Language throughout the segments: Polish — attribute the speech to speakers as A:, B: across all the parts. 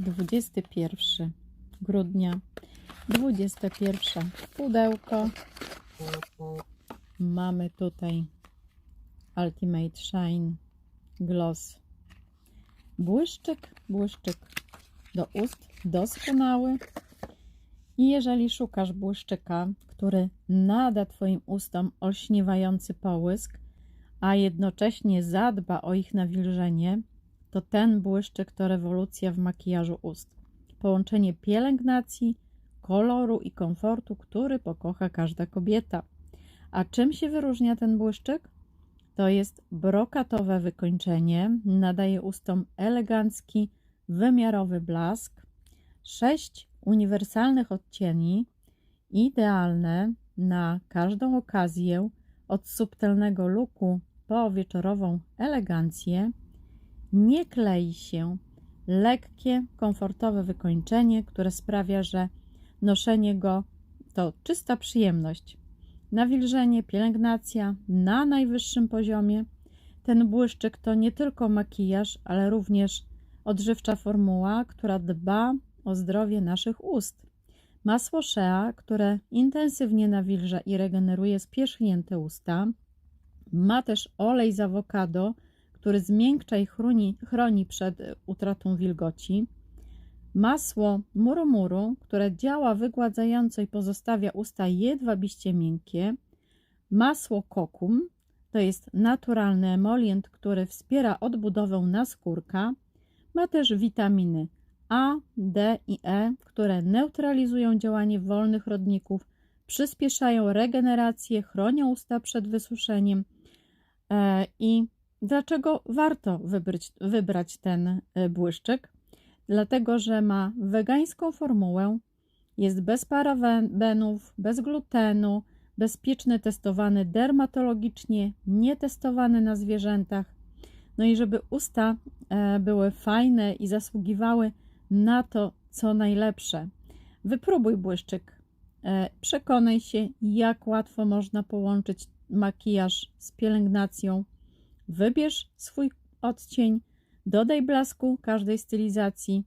A: 21 grudnia, 21 pudełko. Mamy tutaj Ultimate Shine Gloss. Błyszczyk, błyszczyk do ust, doskonały. I jeżeli szukasz błyszczyka, który nada Twoim ustom olśniewający połysk, a jednocześnie zadba o ich nawilżenie, to ten błyszczyk to rewolucja w makijażu ust. Połączenie pielęgnacji, koloru i komfortu, który pokocha każda kobieta. A czym się wyróżnia ten błyszczyk? To jest brokatowe wykończenie, nadaje ustom elegancki, wymiarowy blask, sześć uniwersalnych odcieni, idealne na każdą okazję, od subtelnego luku po wieczorową elegancję. Nie klei się, lekkie, komfortowe wykończenie, które sprawia, że noszenie go to czysta przyjemność. Nawilżenie, pielęgnacja na najwyższym poziomie. Ten błyszczyk to nie tylko makijaż, ale również odżywcza formuła, która dba o zdrowie naszych ust. Masło Shea, które intensywnie nawilża i regeneruje spierzchnięte usta. Ma też olej z awokado, który zmiękcza i chroni, chroni przed utratą wilgoci. Masło murumuru, które działa wygładzająco i pozostawia usta jedwabiście miękkie. Masło kokum, to jest naturalny emolient, który wspiera odbudowę naskórka. Ma też witaminy A, D i E, które neutralizują działanie wolnych rodników, przyspieszają regenerację, chronią usta przed wysuszeniem. E, I dlaczego warto wybrać, wybrać ten e, błyszczyk? Dlatego, że ma wegańską formułę, jest bez parabenów, bez glutenu, bezpieczny, testowany dermatologicznie, nietestowany na zwierzętach. No i żeby usta e, były fajne i zasługiwały na to, co najlepsze. Wypróbuj błyszczyk. E, Przekonaj się, jak łatwo można połączyć makijaż z pielęgnacją. Wybierz swój odcień, dodaj blasku każdej stylizacji.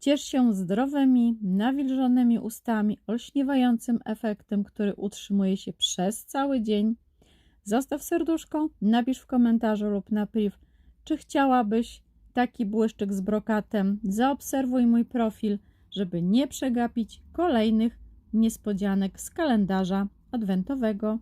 A: Ciesz się zdrowymi, nawilżonymi ustami, olśniewającym efektem, który utrzymuje się przez cały dzień. Zostaw serduszko, napisz w komentarzu lub na priv, czy chciałabyś taki błyszczyk z brokatem. Zaobserwuj mój profil, żeby nie przegapić kolejnych niespodzianek z kalendarza adwentowego.